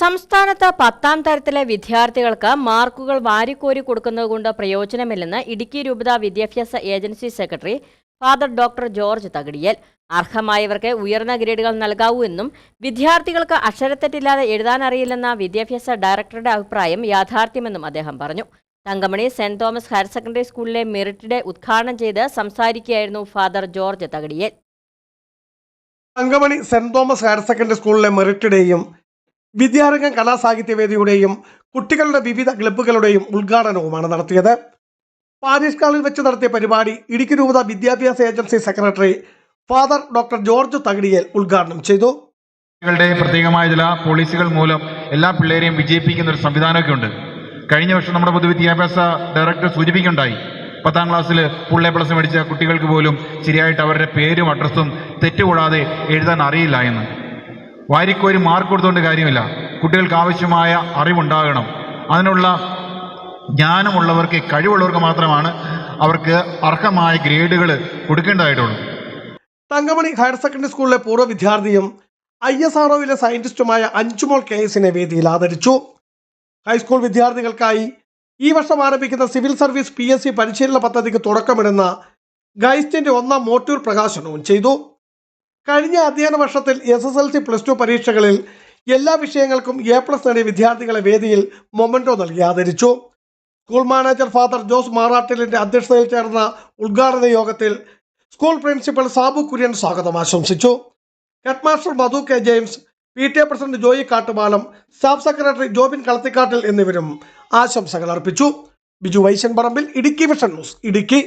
സംസ്ഥാനത്ത് പത്താം തരത്തിലെ വിദ്യാർത്ഥികൾക്ക് മാർക്കുകൾ വാരിക്കോരി കൊടുക്കുന്നതുകൊണ്ട് പ്രയോജനമില്ലെന്ന് ഇടുക്കി രൂപത വിദ്യാഭ്യാസ agency secretary father doctor George Thakadiyal. അർഹമായവർക്ക് ഉയർന്ന ഗ്രേഡുകൾ നൽകാവൂ എന്നും വിദ്യാർത്ഥികൾക്ക് അക്ഷരത്തെറ്റില്ലാതെ എഴുതാനറിയില്ലെന്ന വിദ്യാഭ്യാസ ഡയറക്ടറുടെ അഭിപ്രായം യാഥാർത്ഥ്യമെന്നും അദ്ദേഹം പറഞ്ഞു. Thankamani saint Thomas higher secondary സ്കൂളിലെ മെറിറ്റ് ഡേ ഉദ്ഘാടനം ചെയ്ത് സംസാരിക്കുകയായിരുന്നു father George Thakadiyel. Thankamani saint Thomas higher secondary സ്കൂളിലെ മെറിറ്റ് ഡേയും വിദ്യാരംഗം കലാസാഹിത്യവേദിയുടെയും കുട്ടികളുടെ വിവിധ ക്ലബ്ബുകളുടെയും ഉദ്ഘാടനവുമാണ് നടത്തിയത്. പാരീഷ് ഹാളിൽ വെച്ച് നടത്തിയ പരിപാടി ഇടുക്കി രൂപത വിദ്യാഭ്യാസ agency secretary father doctor George Thakidiyal ഉദ്ഘാടനം ചെയ്തു. കുട്ടികളുടെ പ്രത്യേകമായ ചില പോളിസികൾ മൂലം എല്ലാ പിള്ളേരെയും വിജയിപ്പിക്കുന്ന ഒരു സംവിധാനമൊക്കെ ഉണ്ട്. കഴിഞ്ഞ വർഷം നമ്മുടെ പൊതുവിദ്യാഭ്യാസ ഡയറക്ടർ സൂചിപ്പിക്കുണ്ടായി പത്താം ക്ലാസ്സിൽ ഫുൾ എ പ്ലസ് മേടിച്ച കുട്ടികൾക്ക് പോലും ശരിയായിട്ട് അവരുടെ പേരും അഡ്രസ്സും തെറ്റുകൂടാതെ എഴുതാൻ അറിയില്ല എന്ന്. വാരിക്കോരി മാർക്ക് കൊടുത്തുകൊണ്ട് കാര്യമില്ല. കുട്ടികൾക്ക് ആവശ്യമായ അറിവുണ്ടാകണം. അതിനുള്ള ജ്ഞാനമുള്ളവർക്ക് കഴിവുള്ളവർക്ക് മാത്രമാണ് അവർക്ക് അർഹമായ ഗ്രേഡുകൾ കൊടുക്കേണ്ടതായിട്ടുള്ളൂ. തങ്കമണി ഹയർ സെക്കൻഡറി സ്കൂളിലെ പൂർവ വിദ്യാർത്ഥിയും ഐ എസ് ആർ സയന്റിസ്റ്റുമായ അഞ്ചുമോൾ കെ എസിനെ വേദിയിൽ ആദരിച്ചു. ഹൈസ്കൂൾ വിദ്യാർത്ഥികൾക്കായി ഈ വർഷം ആരംഭിക്കുന്ന civil service P S C പരിശീലന പദ്ധതിക്ക് തുടക്കമിടുന്ന ഗൈസ്റ്റിന്റെ ഒന്നാം മോട്ടൂർ പ്രകാശനവും ചെയ്തു. കഴിഞ്ഞ അധ്യയന വർഷത്തിൽ S S L C plus two പരീക്ഷകളിൽ എല്ലാ വിഷയങ്ങൾക്കും എ പ്ലസ് നേടിയ വിദ്യാർത്ഥികളെ വേദിയിൽ മൊമന്റോ നൽകി ആദരിച്ചു. സ്കൂൾ മാനേജർ ഫാദർ ജോസ് മാറാട്ടിലിന്റെ അധ്യക്ഷതയിൽ ചേർന്ന ഉദ്ഘാടന യോഗത്തിൽ സ്കൂൾ പ്രിൻസിപ്പൽ സാബു കുര്യൻ സ്വാഗതം ആശംസിച്ചു. Headmaster Madhu K James P T A president Joy Kattupalam staff secretary Jobin Kalathikattil എന്നിവരും ആശംസകൾ അർപ്പിച്ചു. Biju Vaishan Parambil Idukki vision news Idukki.